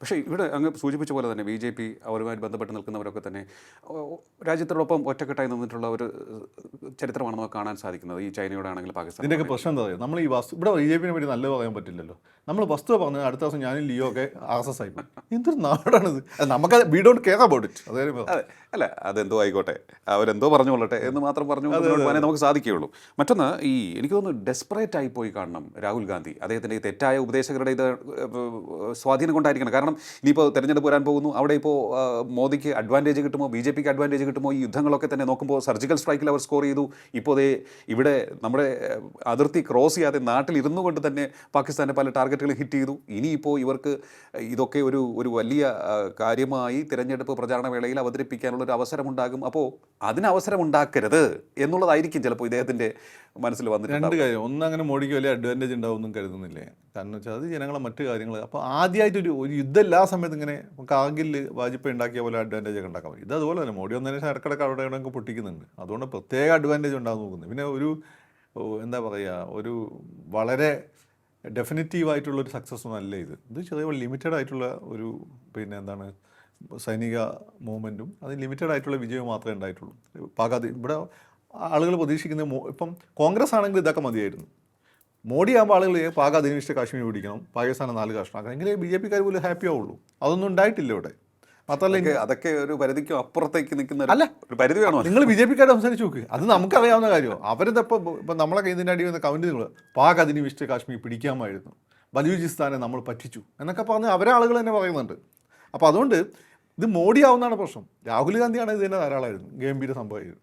പക്ഷേ ഇവിടെ അങ്ങ് സൂചിപ്പിച്ച പോലെ തന്നെ ബി ജെ പി അവരുമായി ബന്ധപ്പെട്ട് നിൽക്കുന്നവരൊക്കെ തന്നെ രാജ്യത്തോടൊപ്പം ഒറ്റക്കെട്ടായി നിന്നിട്ടുള്ള ഒരു ചരിത്രമാണ് നമുക്ക് കാണാൻ സാധിക്കുന്നത് ഈ ചൈനയുടെ ആണെങ്കിൽ പാകിസ്ഥാൻ ഇതിന്റെയൊക്കെ പ്രശ്നം എന്താ പറയുക? നമ്മൾ ഈ വസ്തു ഇവിടെ ബി ജെ പിനെ പറ്റി നല്ലത് പറയാൻ പറ്റില്ലല്ലോ. നമ്മൾ വസ്തു പറഞ്ഞത് അടുത്ത ദിവസം ഞാനും ലിയോ ഒക്കെ ആർ എസ് എസ് ആയി എന്തൊരു നാടാണിത്? നമുക്ക് we don't care about it അതേ അല്ല അതെന്തോ ആയിക്കോട്ടെ. അവരെന്തോ പറഞ്ഞുകൊള്ളട്ടെ എന്ന് മാത്രം പറഞ്ഞു പോകാനേ നമുക്ക് സാധിക്കുകയുള്ളൂ. മറ്റൊന്ന് ഈ എനിക്ക് തോന്നുന്നു ഡെസ്പറേറ്റ് ആയി പോയി കാണണം രാഹുൽ ഗാന്ധി. അദ്ദേഹത്തിന്റെ ഈ തെറ്റായ ഉപദേശകരുടെ ഇത് സ്വാധീനം കൊണ്ടായിരിക്കണം. കാരണം ഇനിയിപ്പോൾ തെരഞ്ഞെടുപ്പ് വരാൻ പോകുന്നു. അവിടെ ഇപ്പോൾ മോദിക്ക് അഡ്വാന്റേജ് കിട്ടുമോ? ബി ജെ പിക്ക് അഡ്വാന്റേജ് കിട്ടുമോ? ഈ യുദ്ധങ്ങളൊക്കെ തന്നെ നോക്കുമ്പോൾ സർജിക്കൽ സ്ട്രൈക്കിൽ അവർ സ്കോർ ചെയ്തു. ഇപ്പോൾ ദേ ഇവിടെ നമ്മുടെ അതിർത്തി ക്രോസ് ചെയ്യാതെ നാട്ടിലിരുന്നു കൊണ്ട് തന്നെ പാകിസ്ഥാന്റെ പല ടാർഗറ്റുകൾ ഹിറ്റ് ചെയ്തു. ഇനിയിപ്പോൾ ഇവർക്ക് ഇതൊക്കെ ഒരു ഒരു വലിയ കാര്യമായി തിരഞ്ഞെടുപ്പ് പ്രചാരണ വേളയിൽ അവതരിപ്പിക്കാനുള്ള ഒരു അവസരമുണ്ടാകും. അപ്പോൾ അതിന് അവസരമുണ്ടാക്കരുത് എന്നുള്ളതായിരിക്കും ചിലപ്പോൾ ഇദ്ദേഹത്തിന്റെ മനസ്സിൽ വന്നിട്ടുണ്ട് രണ്ട് കാര്യം. ഒന്ന് അങ്ങനെ മോഡിക്ക് വലിയ അഡ്വാന്റേജ് ഉണ്ടാവുമെന്നും കരുതുന്നില്ലേ? കാരണം വെച്ചാൽ അത് ജനങ്ങളെ മറ്റു കാര്യങ്ങൾ. അപ്പോൾ ആദ്യമായിട്ട് ഒരു യുദ്ധം എല്ലാ സമയത്ത് ഇങ്ങനെ കാഗിൽ വാജ്പേയി ഉണ്ടാക്കിയ പോലെ അഡ്വാന്റേജ് ഒക്കെ ഉണ്ടാക്കാൻ പറ്റും ഇത് അതുപോലെ തന്നെ മോഡി വന്നതിന് ശേഷം ഇടക്കിടക്ക് അവിടെ ഇവിടെയൊക്കെ പൊട്ടിക്കുന്നുണ്ട്. അതുകൊണ്ട് പ്രത്യേക അഡ്വാന്റേജ് ഉണ്ടാകും നോക്കുന്നത് പിന്നെ ഒരു എന്താ പറയുക ഒരു വളരെ ഡെഫിനറ്റീവ് ആയിട്ടുള്ളൊരു സക്സസ് അല്ല ഇത്. ഇത് ചെറിയ ലിമിറ്റഡ് ആയിട്ടുള്ള ഒരു പിന്നെ എന്താണ് സൈനിക മൂവ്മെന്റും അത് ലിമിറ്റഡ് ആയിട്ടുള്ള വിജയം മാത്രമേ ഉണ്ടായിട്ടുള്ളൂ. പാകാതി ഇവിടെ ആളുകൾ പ്രതീക്ഷിക്കുന്നത് ഇപ്പം കോൺഗ്രസ് ആണെങ്കിൽ ഇതൊക്കെ മതിയായിരുന്നു. മോഡി ആകുമ്പോൾ ആളുകൾ പാക അധിനിവേശിച്ച കാശ്മീർ പിടിക്കണം പാകിസ്ഥാനെ നാല് കഷ്ണമാക്കണം എങ്കിലേ ബി ജെ പിക്കാർ പോലും ഹാപ്പി ആവുള്ളൂ. അതൊന്നും ഉണ്ടായിട്ടില്ല ഇവിടെ. മാത്രമല്ല അതൊക്കെ ഒരു പരിധിക്ക് അപ്പുറത്തേക്ക് നിൽക്കുന്ന അല്ല. ഒരു പരിധി വേണോ നിങ്ങൾ ബി ജെ പിക്കാരെ സംസാരിച്ച് നോക്ക്. അത് നമുക്കറിയാവുന്ന കാര്യമാണ് അവരിതപ്പോൾ ഇപ്പം നമ്മളെ കൈതിന്റെ അടി വന്ന കമന്റ് നിങ്ങൾ പാക് അധിനിവേശിച്ച കാശ്മീർ പിടിക്കാമായിരുന്നു. ബലൂചിസ്ഥാനെ നമ്മൾ പറ്റിച്ചു എന്നൊക്കെ പറഞ്ഞ് അവരെ ആളുകൾ തന്നെ പറയുന്നുണ്ട്. അപ്പോൾ അതുകൊണ്ട് ഇത് മോഡി ആവുന്നതാണ് പ്രശ്നം. രാഹുൽ ഗാന്ധിയാണ് ഇത് തന്നെ ധാരാളമായിരുന്നു ഗംഭീര സംഭവമായിരുന്നു.